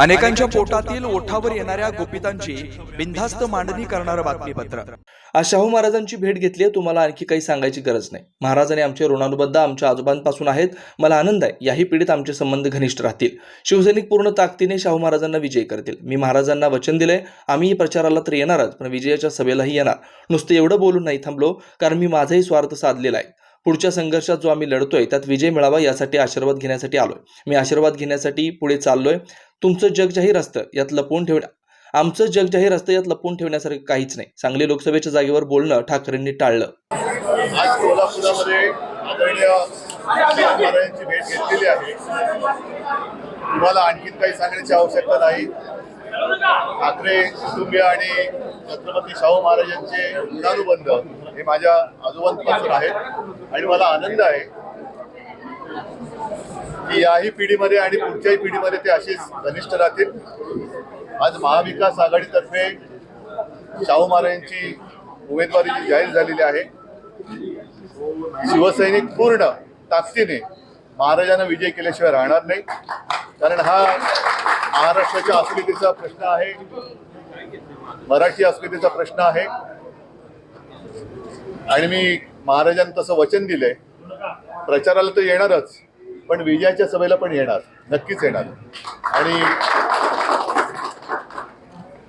अनेकांच्या पोटातील ओठावर येणाऱ्या गोपितांची बिनधास्त मांडणी करणारं बातमीपत्र. आज शाहू हो महाराजांची भेट घेतली आहे तुम्हाला आणखी काही सांगायची गरज नाही. महाराजांनी आमचे ऋणानुबद्ध आमच्या आजोबांपासून आहेत. मला आनंद आहे याही पिढीत आमचे संबंध घनिष्ठ राहतील. शिवसैनिक पूर्ण ताकदीने शाहू महाराजांना विजय करतील. मी महाराजांना वचन दिलंय आम्ही प्रचाराला तर येणारच पण विजयाच्या सभेलाही येणार. नुसतं एवढं बोलून नाही थांबलो कारण मी माझाही स्वार्थ साधलेला आहे. पुढच्या संघर्षात जो आम्ही लढतोय त्यात विजय मिळावा यासाठी आशीर्वाद घेण्यासाठी आलोय. मी आशीर्वाद घेण्यासाठी पुढे चाललोय. तुमचं जग जाहीर असतं यात लपवून ठेवण्या आमचं जग जाहीर असतं यात लपवून ठेवण्यासारखं काहीच नाही. सांगली लोकसभेच्या जागेवर बोलणं ठाकरेंनी टाळलं. आज कोल्हापुरामध्ये आदरणीय भेट घेतलेली आहे. तुम्हाला आणखीन काही सांगण्याची आवश्यकता नाही. ठाकरे कुटुंबीय आणि छत्रपती शाहू महाराजांचे ऋणानुबंध हे माझ्या आजोबांपासून आहेत. आणि मला आनंद आहे की याही पिढीमध्ये आणि पुढच्याही पिढीमध्ये ते असेच घनिष्ठ राहतील. आज महाविकास आघाडीतर्फे शाहू महाराजांची उमेदवारी जी जाहीर झालेली आहे शिवसैनिक पूर्ण ताकदीने महाराजांना विजय केल्याशिवाय राहणार नाही. कारण हा महाराष्ट्राच्या अस्मितेचा प्रश्न आहे मराठी अस्मितेचा प्रश्न आहे. आणि मी महाराजांनी तसं वचन दिलंय. प्रचाराला तर येणारच पण विजयाच्या सभेला पण येणार नक्कीच येणार. आणि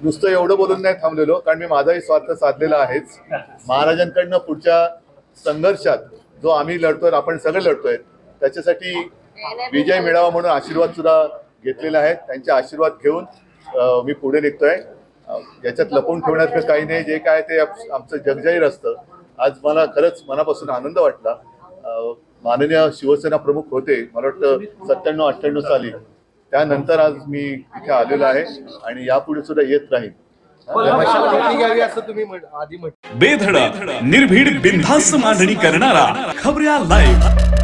नुसतं एवढं बोलून नाही थांबलेलो कारण मी माझाही स्वार्थ साधलेला आहेच. महाराजांकडनं पुढच्या संघर्षात जो आम्ही लढतोय आपण सगळे लढतोय त्याच्यासाठी विजय मिळावा म्हणून आशीर्वाद सुद्धा घेतलेला आहे. त्यांचे आशीर्वाद घेऊन मी पुढे निघतोय. याच्यात लपवून ठेवण्यात काही नाही. जे काय ते आमचं जगजाहीर असतं. आज मला खरंच मनापासून आनंद वाटला. माननीय शिवसेना प्रमुख होते. मला वाटतं सत्त्याण्णव अठ्ठ्याण्णव साली. त्यानंतर आज मी इथे आलेलो आहे आणि यापुढे सुद्धा येत राहील. बेधडा बेधडक निर्भीड बिनधास्त मांडणी करणारा खबऱ्या लाईव्ह